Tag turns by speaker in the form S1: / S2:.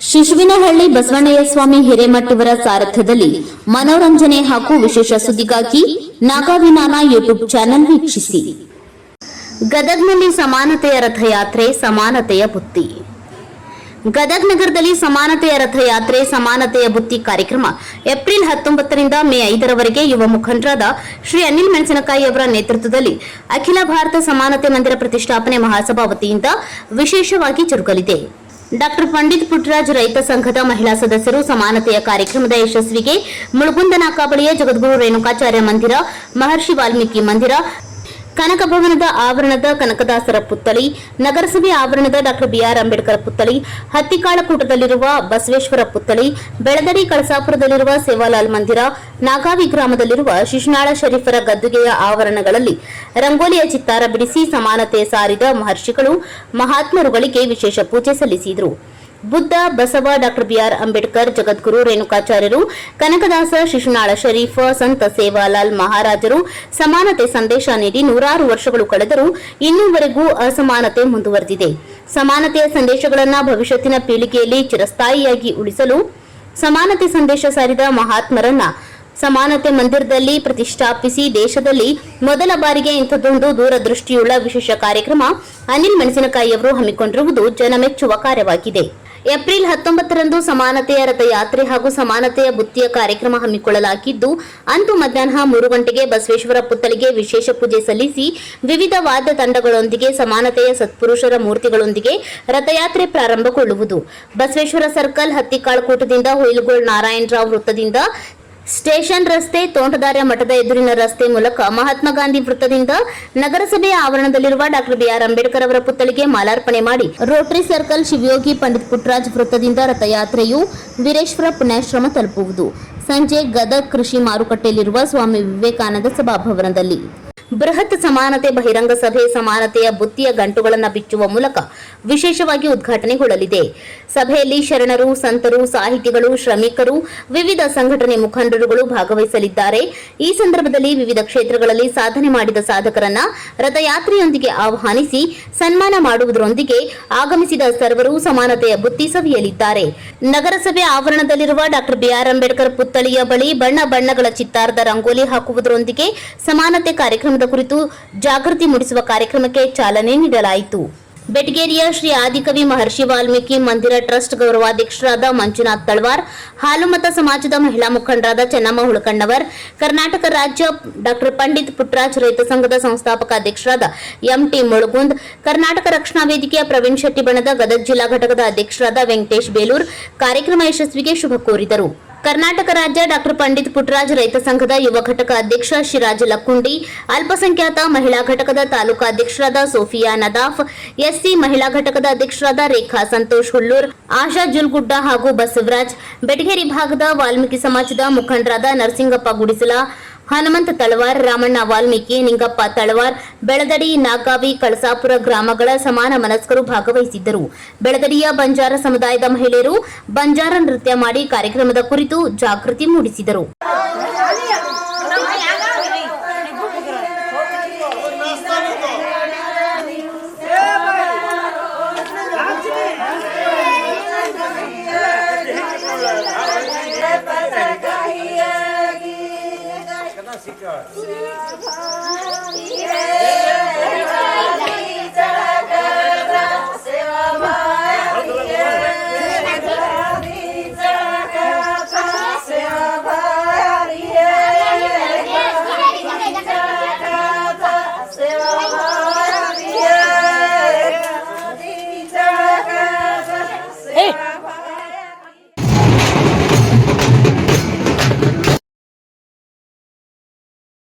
S1: ಶಿಶುವಿನಹಳ್ಳಿ ಬಸವಣ್ಣಯ್ಯ ಸ್ವಾಮಿ ಹಿರೇಮಠವರ ಸಾರಥ್ಯದಲ್ಲಿ ಮನೋರಂಜನೆ ಹಾಗೂ ವಿಶೇಷ ಸುದ್ದಿಗಾಗಿ ನಾಗಾವಿನಾನ ಯೂಟ್ಯೂಬ್ ಚಾನೆಲ್ ವೀಕ್ಷಿಸಿ. ಗದಗ್ನಲ್ಲಿ ಸಮಾನತೆಯ ರಥಯಾತ್ರೆ, ಸಮಾನತೆಯ ಬುತ್ತಿ. ಗದಗ್ ನಗರದಲ್ಲಿ ಸಮಾನತೆಯ ರಥಯಾತ್ರೆ, ಸಮಾನತೆಯ ಬುತ್ತಿ ಕಾರ್ಯಕ್ರಮ ಏಪ್ರಿಲ್ ಹತ್ತೊಂಬತ್ತರಿಂದ ಮೇ ಐದರವರೆಗೆ ಯುವ ಮುಖಂಡರಾದ ಶ್ರೀ ಅನಿಲ್ ಮೆಣಸಿನಕಾಯಿ ಅವರ ನೇತೃತ್ವದಲ್ಲಿ ಅಖಿಲ ಭಾರತ ಸಮಾನತೆ ಮಂದಿರ ಪ್ರತಿಷ್ಠಾಪನೆ ಮಹಾಸಭಾ ವತಿಯಿಂದ ವಿಶೇಷವಾಗಿ ಜರುಗಲಿದೆ. ಡಾಕ್ಟರ್ ಪಂಡಿತ್ ಪುಟ್ಟರಾಜ್ ರೈತ ಸಂಘದ ಮಹಿಳಾ ಸದಸ್ಯರು ಸಮಾನತೆಯ ಕಾರ್ಯಕ್ರಮದ ಯಶಸ್ವಿಗೆ ಮುಳುಗುಂದನಾಕ ಬಳಿಯ ಜಗದ್ಗುರು ರೇಣುಕಾಚಾರ್ಯ ಮಂದಿರ, ಮಹರ್ಷಿ ವಾಲ್ಮೀಕಿ ಮಂದಿರ ಕನಕ ಭವನದ ಆವರಣದ ಕನಕದಾಸರ ಪುತ್ಥಳಿ, ನಗರಸಭೆ ಆವರಣದ ಡಾಕ್ಟರ್ ಬಿಆರ್ ಅಂಬೇಡ್ಕರ್ ಪುತ್ಥಳಿ, ಹತ್ತಿಕಾಳಕೂಟದಲ್ಲಿರುವ ಬಸವೇಶ್ವರ ಪುತ್ಥಳಿ ಬೆಳದಡಿ ಕಳಸಾಪುರದಲ್ಲಿರುವ ಸೇವಾಲಾಲ್ ಮಂದಿರ, ನಾಗಾವಿ ಗ್ರಾಮದಲ್ಲಿರುವ ಶಿಶುನಾಳ ಶರೀಫರ ಗದ್ದುಗೆಯ ಆವರಣಗಳಲ್ಲಿ ರಂಗೋಲಿಯ ಚಿತ್ತಾರ ಬಿಡಿಸಿ ಸಮಾನತೆ ಸಾರಿದ ಮಹರ್ಷಿಗಳು, ಮಹಾತ್ಮರುಗಳಿಗೆ ವಿಶೇಷ ಪೂಜೆ ಸಲ್ಲಿಸಿದರು. ಬುದ್ಧ ಬಸವ ಡಾಕ್ಟರ್ ಬಿಆರ್ ಅಂಬೇಡ್ಕರ್, ಜಗದ್ಗುರು ರೇಣುಕಾಚಾರ್ಯರು, ಕನಕದಾಸ ಶಿಶುನಾಳ ಶರೀಫ, ಸಂತ ಸೇವಾಲಾಲ್ ಮಹಾರಾಜರು ಸಮಾನತೆ ಸಂದೇಶ ನೀಡಿ ನೂರಾರು ವರ್ಷಗಳು ಕಳೆದರೂ ಇನ್ನೂವರೆಗೂ ಅಸಮಾನತೆ ಮುಂದುವರೆದಿದೆ. ಸಮಾನತೆಯ ಸಂದೇಶಗಳನ್ನು ಭವಿಷ್ಯತ್ತಿನ ಪೀಳಿಗೆಯಲ್ಲಿ ಚಿರಸ್ಥಾಯಿಯಾಗಿ ಉಳಿಸಲು ಸಮಾನತೆ ಸಂದೇಶ ಸಾರಿದ ಮಹಾತ್ಮರನ್ನ ಸಮಾನತೆ ಮಂದಿರದಲ್ಲಿ ಪ್ರತಿಷ್ಠಾಪಿಸಿ ದೇಶದಲ್ಲಿ ಮೊದಲ ಬಾರಿಗೆ ಇಂಥದ್ದೊಂದು ದೂರದೃಷ್ಟಿಯುಳ್ಳ ವಿಶೇಷ ಕಾರ್ಯಕ್ರಮ ಅನಿಲ್ ಮೆಣಸಿನಕಾಯಿಯವರು ಹಮ್ಮಿಕೊಂಡಿರುವುದು ಜನಮೆಚ್ಚುವ ಕಾರ್ಯವಾಗಿದೆ. ಏಪ್ರಿಲ್ ಹತ್ತೊಂಬತ್ತರಂದು ಸಮಾನತೆಯ ರಥಯಾತ್ರೆ ಹಾಗೂ ಸಮಾನತೆಯ ಬುತ್ತಿಯ ಕಾರ್ಯಕ್ರಮ ಹಮ್ಮಿಕೊಳ್ಳಲಾಗಿದ್ದು, ಅಂದು ಮಧ್ಯಾಹ್ನ ಮೂರು ಗಂಟೆಗೆ ಬಸವೇಶ್ವರ ಪುತ್ಥಳಿಗೆ ವಿಶೇಷ ಪೂಜೆ ಸಲ್ಲಿಸಿ, ವಿವಿಧ ವಾದ್ಯ ತಂಡಗಳೊಂದಿಗೆ ಸಮಾನತೆಯ ಸತ್ಪುರುಷರ ಮೂರ್ತಿಗಳೊಂದಿಗೆ ರಥಯಾತ್ರೆ ಪ್ರಾರಂಭಗೊಳ್ಳುವುದು. ಬಸವೇಶ್ವರ ಸರ್ಕಲ್ ಹತ್ತಿಕಾಳ್ಕೂಟದಿಂದ ಹೊಯ್ಲುಗೋಳ್ ನಾರಾಯಣರಾವ್ ವೃತ್ತದಿಂದ ಸ್ಟೇಷನ್ ರಸ್ತೆ ತೋಂಟದಾರ್ಯ ಮಠದ ಎದುರಿನ ರಸ್ತೆ ಮೂಲಕ ಮಹಾತ್ಮ ಗಾಂಧಿ ವೃತ್ತದಿಂದ ನಗರಸಭೆಯ ಆವರಣದಲ್ಲಿರುವ ಡಾಕ್ಟರ್ ಬಿಆರ್ ಅಂಬೇಡ್ಕರ್ ಅವರ ಪುತ್ಥಳಿಗೆ ಮಾಲಾರ್ಪಣೆ ಮಾಡಿ ರೋಟರಿ ಸರ್ಕಲ್ ಶಿವಯೋಗಿ ಪಂಡಿತ್ ಪುಟ್ರಾಜ್ ವೃತ್ತದಿಂದ ರಥಯಾತ್ರೆಯು ವೀರೇಶ್ವರ ಪುಣ್ಯಾಶ್ರಮ ತಲುಪುವುದು. ಸಂಜೆ ಗದಗ್ ಕೃಷಿ ಮಾರುಕಟ್ಟೆಯಲ್ಲಿರುವ ಸ್ವಾಮಿ ವಿವೇಕಾನಂದ ಸಭಾಭವನದಲ್ಲಿ. ಬೃಹತ್ ಸಮಾನತೆ ಬಹಿರಂಗ ಸಭೆ ಸಮಾನತೆಯ ಬುತ್ತಿಯ ಗಂಟುಗಳನ್ನು ಬಿಚ್ಚುವ ಮೂಲಕ ವಿಶೇಷವಾಗಿ ಉದ್ಘಾಟನೆಗೊಳ್ಳಲಿದೆ. ಸಭೆಯಲ್ಲಿ ಶರಣರು, ಸಂತರು, ಸಾಹಿತಿಗಳು, ಶ್ರಮಿಕರು, ವಿವಿಧ ಸಂಘಟನೆ ಮುಖಂಡರುಗಳು ಭಾಗವಹಿಸಲಿದ್ದಾರೆ. ಈ ಸಂದರ್ಭದಲ್ಲಿ ವಿವಿಧ ಕ್ಷೇತ್ರಗಳಲ್ಲಿ ಸಾಧನೆ ಮಾಡಿದ ಸಾಧಕರನ್ನ ರಥಯಾತ್ರೆಯೊಂದಿಗೆ ಆಹ್ವಾನಿಸಿ ಸನ್ಮಾನ ಮಾಡುವುದರೊಂದಿಗೆ ಆಗಮಿಸಿದ ಸರ್ವರು ಸಮಾನತೆಯ ಬುತ್ತಿ ಸವಿಯಲಿದ್ದಾರೆ. ನಗರಸಭೆ ಆವರಣದಲ್ಲಿರುವ ಡಾಕ್ಟರ್ ಬಿಆರ್ ಅಂಬೇಡ್ಕರ್ ಪುತ್ಥಳಿಯ ಬಳಿ ಬಣ್ಣ ಬಣ್ಣಗಳ ಚಿತ್ತಾರದ ರಂಗೋಲಿ ಹಾಕುವುದರೊಂದಿಗೆ ಸಮಾನತೆ ಕಾರ್ಯಕ್ರಮದ ಕುರಿತು ಜಾಗೃತಿ ಮೂಡಿಸುವ ಕಾರ್ಯಕ್ರಮಕ್ಕೆ ಚಾಲನೆ ನೀಡಲಾಯಿತು. ಬೆಟಗೇರಿಯ ಶ್ರೀ ಆದಿಕವಿ ಮಹರ್ಷಿ ವಾಲ್ಮೀಕಿ ಮಂದಿರ ಟ್ರಸ್ಟ್ ಗೌರವಾಧ್ಯಕ್ಷರಾದ ಮಂಜುನಾಥ್ ತಳವಾರ್, ಹಾಲುಮತ ಸಮಾಜದ ಮಹಿಳಾ ಮುಖಂಡರಾದ ಚೆನ್ನಮ್ಮ ಹುಳಕಣ್ಣವರ್, ಕರ್ನಾಟಕ ರಾಜ್ಯ ಡಾಕ್ಟರ್ ಪಂಡಿತ್ ಪುಟ್ರಾಜ್ ರೈತ ಸಂಘದ ಸಂಸ್ಥಾಪಕ ಅಧ್ಯಕ್ಷರಾದ ಎಂಟಿ ಮುಳುಗುಂದ್, ಕರ್ನಾಟಕ ರಕ್ಷಣಾ ವೇದಿಕೆಯ ಪ್ರವೀಣ್ ಶೆಟ್ಟಿ ಬಣದ ಗದಗ ಜಿಲ್ಲಾ ಘಟಕದ ಅಧ್ಯಕ್ಷರಾದ ವೆಂಕಟೇಶ್ ಬೇಲೂರ್, ಕಾರ್ಯಕ್ರಮ ಯಶಸ್ವಿಗೆ ಶುಭ ಕೋರಿದರು. ಕರ್ನಾಟಕ ರಾಜ್ಯ ಡಾಕ್ಟರ್ ಪಂಡಿತ್ ಪುಟ್ರಾಜ್ ರೈತ ಸಂಘದ ಯುವ ಘಟಕ ಅಧ್ಯಕ್ಷ ಶಿರಾಜ್ ಲಕ್ಕುಂಡಿ, ಅಲ್ಪಸಂಖ್ಯಾತ ಮಹಿಳಾ ಘಟಕದ ತಾಲೂಕಾ ಅಧ್ಯಕ್ಷರಾದ ಸೋಫಿಯಾ ನದಾಫ್, ಎಸ್ಸಿ ಮಹಿಳಾ ಘಟಕದ ಅಧ್ಯಕ್ಷರಾದ ರೇಖಾ ಸಂತೋಷ್ ಹುಲ್ಲೂರ್, ಆಶಾ ಜುಲ್ಗುಡ್ಡ ಹಾಗೂ ಬಸವರಾಜ್, ಬೆಟಗೇರಿ ಭಾಗದ ವಾಲ್ಮೀಕಿ ಸಮಾಜದ ಮುಖಂಡರಾದ ನರಸಿಂಗಪ್ಪ ಗುಡಿಸಲ ಹನುಮಂತ ತಳವಾರ್, ರಾಮಣ್ಣ ವಾಲ್ಮೀಕಿ, ನಿಂಗಪ್ಪ ತಳವಾರ್, ಬೆಳದಡಿ, ನಾಗಾವಿ, ಕಳಸಾಪುರ ಗ್ರಾಮಗಳ ಸಮಾನ ಮನಸ್ಕರು ಭಾಗವಹಿಸಿದ್ದರು. ಬೆಳದಡಿಯ ಬಂಜಾರ ಸಮುದಾಯದ ಮಹಿಳೆಯರು ಬಂಜಾರ ನೃತ್ಯ ಮಾಡಿ ಕಾರ್ಯಕ್ರಮದ ಕುರಿತು ಜಾಗೃತಿ ಮೂಡಿಸಿದರು. Hey!